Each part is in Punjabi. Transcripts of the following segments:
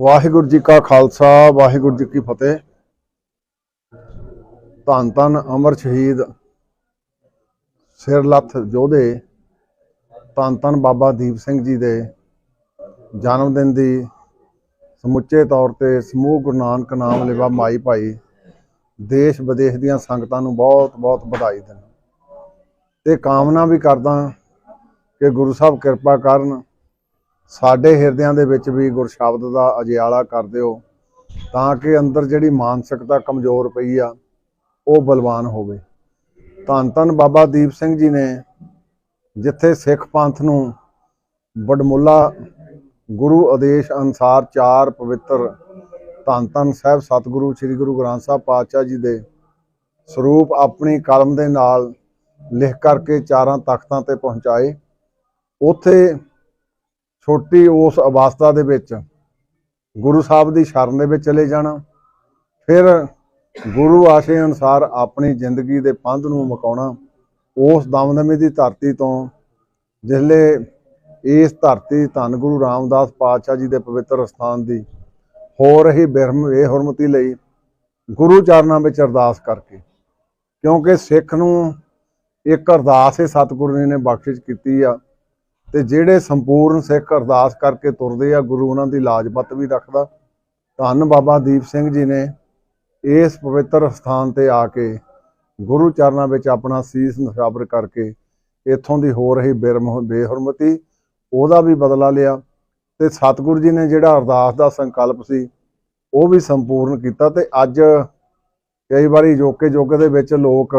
ਵਾਹਿਗੁਰੂ ਜੀ ਕਾ ਖਾਲਸਾ, ਵਾਹਿਗੁਰੂ ਜੀ ਕੀ ਫਤਿਹ। ਧੰਨ ਧੰਨ ਅਮਰ ਸ਼ਹੀਦ ਸਿਰਲੱਥ ਯੋਧੇ, ਧੰਨ ਧੰਨ ਬਾਬਾ ਦੀਪ ਸਿੰਘ ਜੀ ਦੇ ਜਨਮ ਦਿਨ ਦੀ ਸਮੁੱਚੇ ਤੌਰ ਤੇ ਸਮੂਹ ਗੁਰੂ ਨਾਨਕ ਨਾਮ ਲੇਵਾ ਮਾਈ ਭਾਈ, ਦੇਸ਼ ਵਿਦੇਸ਼ ਦੀਆਂ ਸੰਗਤਾਂ ਨੂੰ ਬਹੁਤ ਬਹੁਤ ਵਧਾਈ ਦਿੰਦਾ ਤੇ ਕਾਮਨਾ ਵੀ ਕਰਦਾ ਕਿ ਗੁਰੂ ਸਾਹਿਬ ਕਿਰਪਾ ਕਰਨ ਸਾਡੇ ਹਿਰਦਿਆਂ ਦੇ ਵਿੱਚ ਵੀ ਗੁਰਸ਼ਬਦ ਦਾ ਅਜਿਆਲਾ ਕਰ ਦਿਓ ਤਾਂ ਕਿ ਅੰਦਰ ਜਿਹੜੀ ਮਾਨਸਿਕਤਾ ਕਮਜ਼ੋਰ ਪਈ ਆ, ਉਹ ਬਲਵਾਨ ਹੋਵੇ। ਧੰਨ ਧੰਨ ਬਾਬਾ ਦੀਪ ਸਿੰਘ ਜੀ ਨੇ ਜਿੱਥੇ ਸਿੱਖ ਪੰਥ ਨੂੰ ਬੜਮੁੱਲਾ ਗੁਰੂ ਆਦੇਸ਼ ਅਨਸਾਰ ਚਾਰ ਪਵਿੱਤਰ ਧੰਨ ਧੰਨ ਸਾਹਿਬ ਸਤਿਗੁਰੂ ਸ੍ਰੀ ਗੁਰੂ ਗ੍ਰੰਥ ਸਾਹਿਬ ਪਾਤਸ਼ਾਹ ਜੀ ਦੇ ਸਰੂਪ ਆਪਣੀ ਕਲਮ ਦੇ ਨਾਲ ਲਿਖ ਕਰਕੇ ਚਾਰਾਂ ਤਖਤਾਂ ਤੇ ਪਹੁੰਚਾਏ। ਉੱਥੇ ਛੋਟੀ ਉਸ ਅਵਸਥਾ ਦੇ ਵਿੱਚ ਗੁਰੂ ਸਾਹਿਬ ਦੀ ਸ਼ਰਨ ਦੇ ਵਿੱਚ ਚਲੇ ਜਾਣਾ, ਫਿਰ ਗੁਰੂ ਆਸ਼ੇ ਅਨੁਸਾਰ ਆਪਣੀ ਜ਼ਿੰਦਗੀ ਦੇ ਪੰਧ ਨੂੰ ਮਕਾਉਣਾ, ਉਸ ਦਮਦਮੇ ਦੀ ਧਰਤੀ ਤੋਂ ਜਿਸਲੇ ਇਸ ਧਰਤੀ ਧੰਨ ਗੁਰੂ ਰਾਮਦਾਸ ਪਾਤਸ਼ਾਹ ਜੀ ਦੇ ਪਵਿੱਤਰ ਸਥਾਨ ਦੀ ਹੋ ਰਹੀ ਬਿਰਮ ਇਹ ਹਰਮਤੀ ਲਈ ਗੁਰੂ ਚਰਨਾਂ ਵਿੱਚ ਅਰਦਾਸ ਕਰਕੇ, ਕਿਉਂਕਿ ਸਿੱਖ ਨੂੰ ਇੱਕ ਅਰਦਾਸ ਹੀ ਸਤਿਗੁਰੂ ਜੀ ਨੇ ਬਖਸ਼ਿਸ਼ ਕੀਤੀ ਆ। ਤੇ ਜਿਹੜੇ ਸੰਪੂਰਨ ਸਿੱਖ ਅਰਦਾਸ ਕਰਕੇ ਤੁਰਦੇ ਆ, ਗੁਰੂ ਉਹਨਾਂ ਦੀ ਲਾਜਪਤ ਵੀ ਰੱਖਦਾ। ਧੰਨ ਬਾਬਾ ਦੀਪ ਸਿੰਘ ਜੀ ਨੇ ਇਸ ਪਵਿੱਤਰ ਸਥਾਨ ਤੇ ਆ ਕੇ ਗੁਰੂ ਚਰਨਾਂ ਵਿੱਚ ਆਪਣਾ ਸੀਸ ਨਿਛਾਵਰ ਕਰਕੇ ਇੱਥੋਂ ਦੀ ਹੋ ਰਹੀ ਬਿਰਮ ਬੇਹਰਮਤੀ, ਉਹਦਾ ਵੀ ਬਦਲਾ ਲਿਆ। ਤੇ ਸਤਿਗੁਰੂ ਜੀ ਨੇ ਜਿਹੜਾ ਅਰਦਾਸ ਦਾ ਸੰਕਲਪ ਸੀ, ਉਹ ਵੀ ਸੰਪੂਰਨ ਕੀਤਾ ਤੇ ਅੱਜ ਕਈ ਵਾਰੀ ਜੋਕੇ ਜੋਗੇ ਦੇ ਵਿੱਚ ਲੋਕ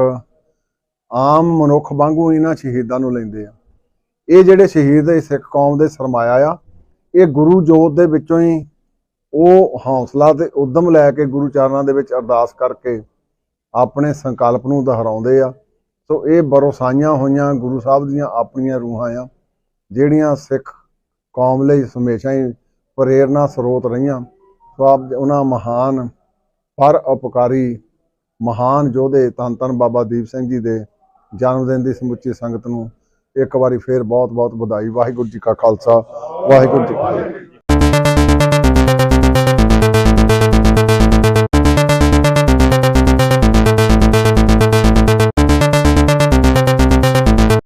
ਆਮ ਮਨੁੱਖ ਵਾਂਗੂ ਇਹਨਾਂ ਸ਼ਹੀਦਾਂ ਨੂੰ ਲੈਂਦੇ ਆ। ਇਹ ਜਿਹੜੇ ਸ਼ਹੀਦ ਦੇ ਸਿੱਖ ਕੌਮ ਦੇ ਸਰਮਾਇਆ ਆ, ਇਹ ਗੁਰੂ ਜੋਤ ਦੇ ਵਿੱਚੋਂ ਹੀ ਉਹ ਹੌਸਲਾ ਤੇ ਉਦਮ ਲੈ ਕੇ ਗੁਰੂ ਚਰਨਾਂ ਦੇ ਵਿੱਚ ਅਰਦਾਸ ਕਰਕੇ ਆਪਣੇ ਸੰਕਲਪ ਨੂੰ ਦੁਹਰਾਉਂਦੇ ਆ। ਸੋ ਇਹ ਬਰੋਸਾਈਆਂ ਹੋਈਆਂ ਗੁਰੂ ਸਾਹਿਬ ਦੀਆਂ ਆਪਣੀਆਂ ਰੂਹਾਂ ਆ, ਜਿਹੜੀਆਂ ਸਿੱਖ ਕੌਮ ਲਈ ਹਮੇਸ਼ਾ ਹੀ ਪ੍ਰੇਰਨਾ ਸਰੋਤ ਰਹੀਆਂ। ਸੋ ਆਪ ਉਹਨਾਂ ਮਹਾਨ, ਪਰ ਉਪਕਾਰੀ ਮਹਾਨ ਯੋਧੇ ਧੰਨ ਧੰਨ ਬਾਬਾ ਦੀਪ ਸਿੰਘ ਜੀ ਦੇ ਜਨਮ ਦਿਨ ਦੀ ਸਮੁੱਚੀ ਸੰਗਤ ਨੂੰ ਇੱਕ ਵਾਰੀ ਫੇਰ ਬਹੁਤ ਬਹੁਤ ਵਧਾਈ। ਵਾਹਿਗੁਰੂ ਜੀ ਕਾ ਖਾਲਸਾ ਵਾਹਿਗੁਰੂ ਜੀ ਕੀ ਫਤਿਹ।